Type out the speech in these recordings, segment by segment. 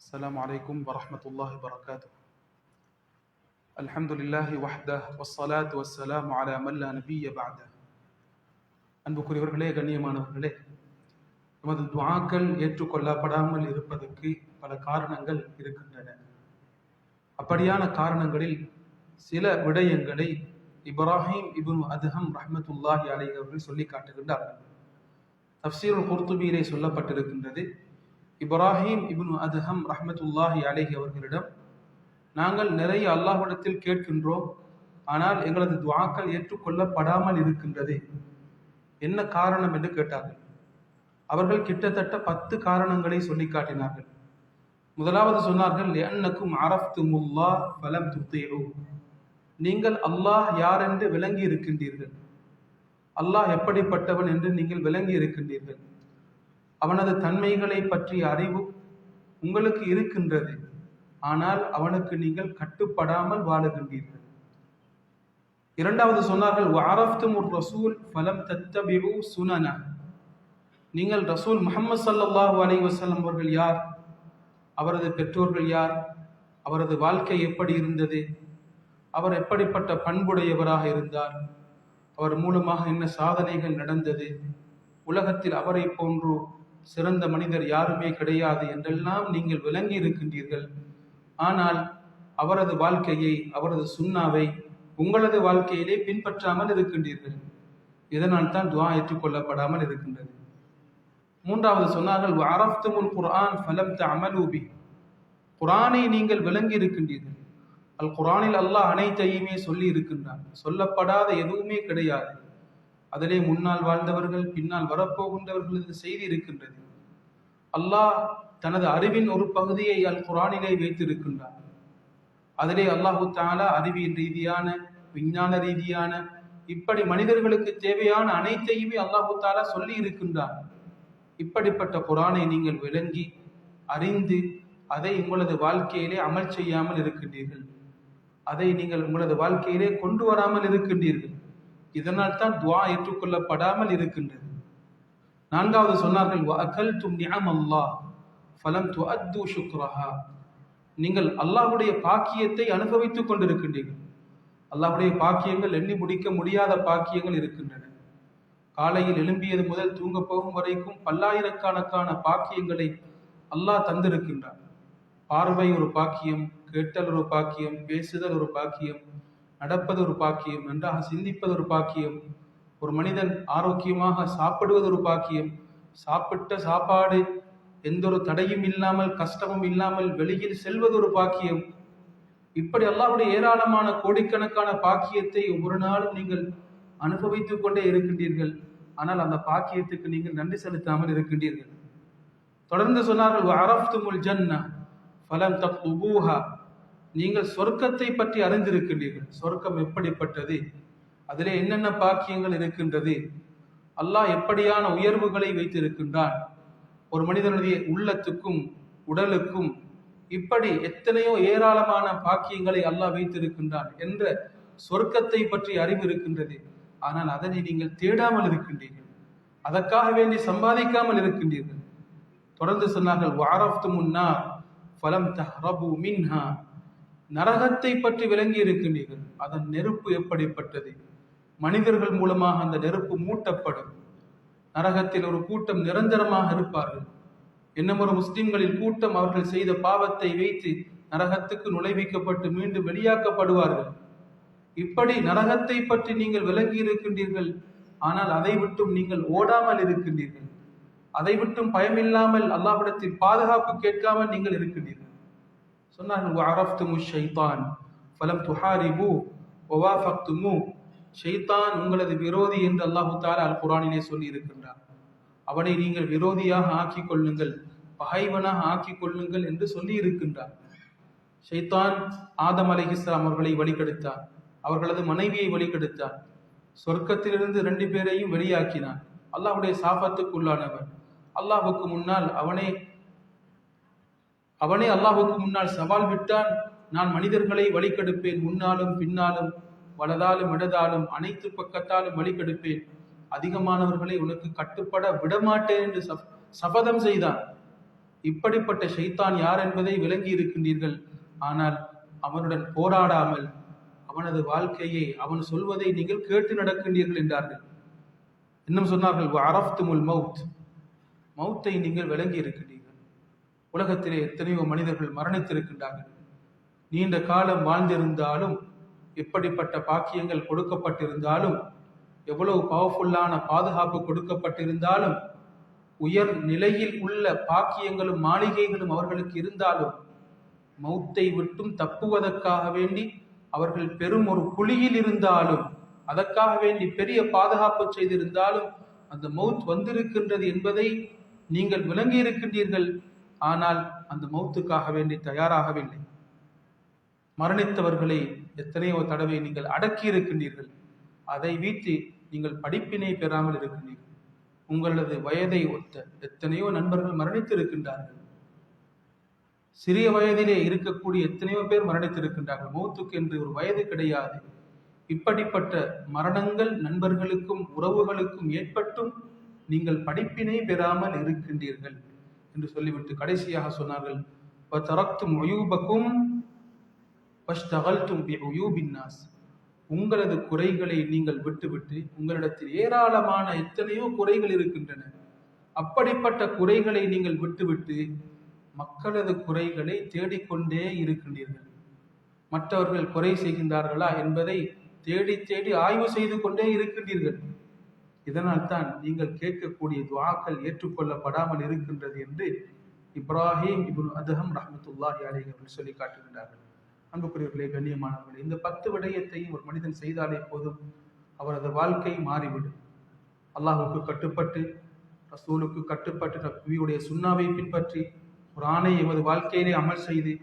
السلام عليكم ورحمة الله وبركاته الحمد لله وحده والصلاة والسلام على من لا نبي بعده அன்புக்குரியவர்களே கண்ணியமானவர்களே நமது துஆக்கள் ஏற்றுக்கொள்ளப்படாமல் இருப்பதற்கு பல காரணங்கள் இருக்கின்றன அப்படியான காரணங்களில் சில விடயங்களை இப்ராஹிம் இப்னு அதுஹம் ரஹ்மத்துல்லாஹி அலைஹி அவர்கள் சொல்லி காட்டுகின்றார்கள் தப்சீருல் குர்துபியிலே சொல்லப்பட்டிருக்கின்றது இப்ராஹிம் இப்னு அதுஹம் ரஹமத்துல்லாஹி அலேஹி அவர்களிடம் நாங்கள் நிறைய அல்லாஹ்விடத்தில் கேட்கின்றோம் ஆனால் எங்களது துவாக்கள் ஏற்றுக்கொள்ளப்படாமல் இருக்கின்றது. என்ன காரணம்? என்று கேட்டார்கள். அவர்கள் கிட்டத்தட்ட பத்து காரணங்களை சொல்லி காட்டினார்கள். முதலாவது சொன்னார்கள் என்னக்கும் அரஃப்துமுல்லா பலம் துத்தீரு நீங்கள் அல்லாஹ் யார் என்று விளங்கி இருக்கின்றீர்கள் அல்லாஹ் எப்படிப்பட்டவன் என்று நீங்கள் விளங்கி இருக்கின்றீர்கள் அவனது தன்மைகளை பற்றிய அறிவு உங்களுக்கு இருக்கின்றது. ஆனால் அவனுக்கு நீங்கள் கட்டுப்படாமல் வாழுகின்றீர்கள். இரண்டாவது சொன்னார்கள் வாரஃப்தும் ரசூல் ஃபலம் தத்தபிரு சுனன. நீங்கள் ரசூல் முகமது சல்லல்லாஹு அலி வசல்லம் அவர்கள் யார்? அவரது பெற்றோர்கள் யார்? அவரது வாழ்க்கை எப்படி இருந்தது? அவர் எப்படிப்பட்ட பண்புடையவராக இருந்தார்? அவர் மூலமாக என்ன சாதனைகள் நடந்தது? உலகத்தில் அவரை போன்று சிறந்த மனிதர் யாருமே கிடையாது என்றெல்லாம் நீங்கள் விளங்கி இருக்கின்றீர்கள். ஆனால் அவரது வாழ்க்கையை அவரது சுண்ணாவை உங்களது வாழ்க்கையிலே பின்பற்றாமல் இருக்கின்றீர்கள். இதனால் தான் துவா ஏற்றுக்கொள்ளப்படாமல் இருக்கின்றது. மூன்றாவது சொன்னார்கள் அரஃப்துமுல் குர்ஆன் ஃபலம் தஅமலூபி குர்ஆனை நீங்கள் விளங்கி இருக்கின்றீர்கள். அல் குரானில் அல்லாஹ் அனைத்தையுமே சொல்லி இருக்கின்றான். சொல்லப்படாத எதுவுமே கிடையாது. அதிலே முன்னால் வாழ்ந்தவர்கள் பின்னால் வரப்போகின்றவர்களது செய்தி இருக்கின்றது. அல்லாஹ் தனது அறிவின் ஒரு பகுதியை அல் குரானிலே வைத்திருக்கின்றார் அதிலே அல்லாஹு தாலா அறிவியல் ரீதியான விஞ்ஞான ரீதியான இப்படி மனிதர்களுக்கு தேவையான அனைத்தையுமே அல்லாஹு தாலா சொல்லி இருக்கின்றார் இப்படிப்பட்ட குரானை நீங்கள் விளங்கி அறிந்து அதை உங்களது வாழ்க்கையிலே அமல் செய்யாமல் இருக்கின்றீர்கள். அதை நீங்கள் உங்களது வாழ்க்கையிலே கொண்டு வராமல் இருக்கின்றீர்கள். இதனால் தான் துவா ஏற்றுக்கொள்ளப்படாமல் இருக்கின்றது. நான்காவது சொன்னார்கள் அகல் தும் நியம் அல்லாஹ் ஃபலம் து அத்து சுக்ரஹா நீங்கள் அல்லாஹுடைய பாக்கியத்தை அனுபவித்துக் கொண்டிருக்கின்றீர்கள். அல்லாஹுடைய பாக்கியங்கள் எண்ணி முடிக்க முடியாத பாக்கியங்கள் இருக்கின்றன. காலையில் எழும்பியது முதல் தூங்க போகும் வரைக்கும் பல்லாயிரக்கணக்கான பாக்கியங்களை அல்லாஹ் தந்திருக்கின்றான். பார்வை ஒரு பாக்கியம் கேட்டல் ஒரு பாக்கியம் பேசுதல் ஒரு பாக்கியம் நடப்பது ஒரு பாக்கியம் நன்றாக சிந்திப்பது ஒரு பாக்கியம். ஒரு மனிதன் ஆரோக்கியமாக சாப்பிடுவது ஒரு பாக்கியம். சாப்பிட்ட சாப்பாடு எந்த ஒரு தடையும் இல்லாமல் கஷ்டமும் இல்லாமல் வெளியில் செல்வது ஒரு பாக்கியம். இப்படி அல்லாவுடைய ஏராளமான கோடிக்கணக்கான பாக்கியத்தை ஒவ்வொரு நாளும் நீங்கள் அனுபவித்துக் கொண்டே இருக்கின்றீர்கள். ஆனால் அந்த பாக்கியத்துக்கு நீங்கள் நன்றி செலுத்தாமல் இருக்கின்றீர்கள். தொடர்ந்து சொன்னார்கள் அரப்துமுல் ஜன்னா ஃபலம் தக்துபூஹா. நீங்கள் சொர்க்கத்தை பற்றி அறிந்திருக்கின்றீர்கள். சொர்க்கம் எப்படிப்பட்டது? அதிலே என்னென்ன பாக்கியங்கள் இருக்கின்றது? அல்லாஹ் எப்படியான உயர்வுகளை வைத்திருக்கின்றான்? ஒரு மனிதனுடைய உள்ளத்துக்கும் உடலுக்கும் இப்படி எத்தனையோ ஏராளமான பாக்கியங்களை அல்லாஹ் வைத்திருக்கின்றான் என்ற சொர்க்கத்தை பற்றி அறிவு இருக்கின்றது. ஆனால் அதனை நீங்கள் தேடாமல் இருக்கின்றீர்கள். அதற்காக வேண்டி சம்பாதிக்காமல் இருக்கின்றீர்கள். தொடர்ந்து சொன்னார்கள் வாரஃப்து முன்னா ஃபலம் தஹ்ரபு மின்ஹா. நரகத்தை பற்றி விளங்கி இருக்கின்றீர்கள் அதன் நெருப்பு எப்படிப்பட்டது? மனிதர்கள் மூலமாக அந்த நெருப்பு மூட்டப்படும். நரகத்தில் ஒரு கூட்டம் நிரந்தரமாக இருப்பார்கள். இன்னும் ஒரு முஸ்லிம்களின் கூட்டம் அவர்கள் செய்த பாவத்தை வைத்து நரகத்துக்கு நுழைவிக்கப்பட்டு மீண்டும் வெளியாக்கப்படுவார்கள். இப்படி நரகத்தை பற்றி நீங்கள் விளங்கி இருக்கின்றீர்கள் ஆனால் அதை விட்டும் நீங்கள் ஓடாமல் இருக்கின்றீர்கள். அதை விட்டும் பயமில்லாமல் அல்லாஹிடத்தில் பாதுகாப்பு கேட்காமல் நீங்கள் இருக்கின்றீர்கள். சொன்னார்கள் அரஃப்துமு ஷைத்தான் ஃபலம் துஹாரிபு ஒவாஃபக்துமு ஷைத்தான் உங்களது விரோதி என்று அல்லாஹு தாலா அல் குரானிலே சொல்லி இருக்கின்றார் அவனை நீங்கள் விரோதியாக ஆக்கி கொள்ளுங்கள் பகைவனாக ஆக்கி கொள்ளுங்கள் என்று சொல்லி இருக்கின்றார் ஷைத்தான் ஆதம் அலை இஸ்லாம் அவர்களை வழிகெடுத்தார் அவர்களது மனைவியை வழிகெடுத்தார் சொர்க்கத்திலிருந்து ரெண்டு பேரையும் வெளியாக்கினான் அல்லாஹுடைய சாபத்துக்குள்ளானவன் அல்லாஹுக்கு முன்னால் அவனே அவனே அல்லாஹுக்கு முன்னால் சவால் விட்டான். நான் மனிதர்களை வழிகெடுப்பேன். முன்னாலும் பின்னாலும் வலதாலும் இடதாலும் அனைத்து பக்கத்தாலும் வழிகெடுப்பேன். அதிகமானவர்களை உனக்கு கட்டுப்பட விடமாட்டேன் என்று சபதம் செய்தான். இப்படிப்பட்ட ஷைத்தான் யார் என்பதை விளங்கி இருக்கின்றீர்கள். ஆனால் அவனுடன் போராடாமல் அவனது வாழ்க்கையை அவன் சொல்வதை நீங்கள் கேட்டு நடக்கின்றீர்கள் என்றார்கள். இன்னும் சொன்னார்கள் அரஃப்துமுல் மவுத் மௌத்தை நீங்கள் விளங்கி இருக்கின்றீர்கள். உலகத்திலே எத்தனையோ மனிதர்கள் மரணித்திருக்கின்றார்கள். நீண்ட காலம் வாழ்ந்திருந்தாலும் எப்படிப்பட்ட பாக்கியங்கள் கொடுக்கப்பட்டிருந்தாலும் எவ்வளவு பவர்ஃபுல்லான பாதுகாப்பு கொடுக்கப்பட்டிருந்தாலும் உயர் நிலையில் உள்ள பாக்கியங்களும் மாளிகைகளும் அவர்களுக்கு இருந்தாலும் மௌத்தை விட்டும் தப்புவதற்காக வேண்டி அவர்கள் பெரும் ஒரு குழியில் இருந்தாலும் அதற்காக வேண்டி பெரிய பாதுகாப்பு செய்திருந்தாலும் அந்த மவுத் வந்திருக்கின்றது என்பதை நீங்கள் விளங்கி இருக்கின்றீர்கள் ஆனால் அந்த மௌத்துக்காக வேண்டி தயாராகவில்லை. மரணித்தவர்களை எத்தனையோ தடவை நீங்கள் அடக்கி இருக்கின்றீர்கள் அதை வீட்டு நீங்கள் படிப்பினை பெறாமல் இருக்கின்றீர்கள். உங்களது வயதை ஒத்த எத்தனையோ நண்பர்கள் மரணித்திருக்கின்றார்கள். சிறிய வயதிலே இருக்கக்கூடிய எத்தனையோ பேர் மரணித்திருக்கின்றார்கள். மௌத்துக்கு என்று ஒரு வயது கிடையாது. இப்படிப்பட்ட மரணங்கள் நண்பர்களுக்கும் உறவுகளுக்கும் ஏற்பட்டும் நீங்கள் படிப்பினை பெறாமல் இருக்கின்றீர்கள். என்று சொல்லிவிட்டு கடைசியாக சொன்னார்கள். உங்களது குறைகளை நீங்கள் விட்டுவிட்டு உங்களிடத்தில் ஏராளமான எத்தனையோ குறைகள் இருக்கின்றன. அப்படிப்பட்ட குறைகளை நீங்கள் விட்டுவிட்டு மக்களது குறைகளை தேடிக்கொண்டே இருக்கின்றீர்கள். மற்றவர்கள் குறை செய்கின்றார்களா என்பதை தேடி தேடி ஆய்வு செய்து கொண்டே இருக்கின்றீர்கள். இதனால் தான் நீங்கள் கேட்கக்கூடிய துவாக்கள் ஏற்றுக்கொள்ளப்படாமல் இருக்கின்றது என்று இப்ராஹிம் இபுன் அதஹம் ரஹமத்துல்லாஹி அலி அவர்கள் சொல்லி காட்டுகின்றார்கள். அன்புக்குரியவர்களே கண்ணியமானவர்களே இந்த பத்து விடயத்தையும் ஒரு மனிதன் செய்தாலே போதும். அவரது வாழ்க்கை மாறிவிடும். அல்லாஹுக்கு கட்டுப்பட்டு ரசூலுக்கு கட்டுப்பட்டு நபியுடைய சுண்ணாவை பின்பற்றி ஒரு ஆணை எமது வாழ்க்கையிலே அமல் செய்து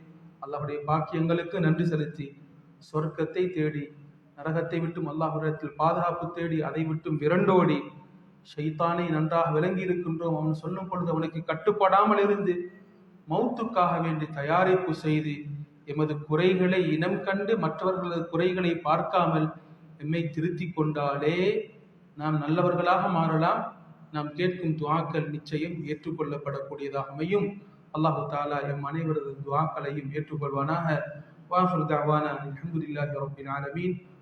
அல்லாஹுடைய பாக்கியங்களுக்கு நன்றி செலுத்தி சொர்க்கத்தை தேடி நரகத்தை விட்டும் அல்லாஹுரத்தில் பாதுகாப்பு தேடி அதை விட்டும் விரண்டோடி ஷைத்தானை நன்றாக விளங்கி இருக்கின்றோம் அவன் சொல்லும் பொழுது அவனுக்கு கட்டுப்படாமல் இருந்து மௌத்துக்காக வேண்டி தயாரிப்பு செய்து எமது குறைகளை இனம் கண்டு மற்றவர்களது குறைகளை பார்க்காமல் எம்மை திருத்தி கொண்டாலே நாம் நல்லவர்களாக மாறலாம். நாம் கேட்கும் துவாக்கள் நிச்சயம் ஏற்றுக்கொள்ளப்படக்கூடியதாக அமையும். அல்லாஹு தாலா எம் அனைவரது துவாக்களையும் ஏற்றுக்கொள்வானாக. வாஹர் தாவானா அலமதுல்லாஹி ரபின் ஆலமீன்.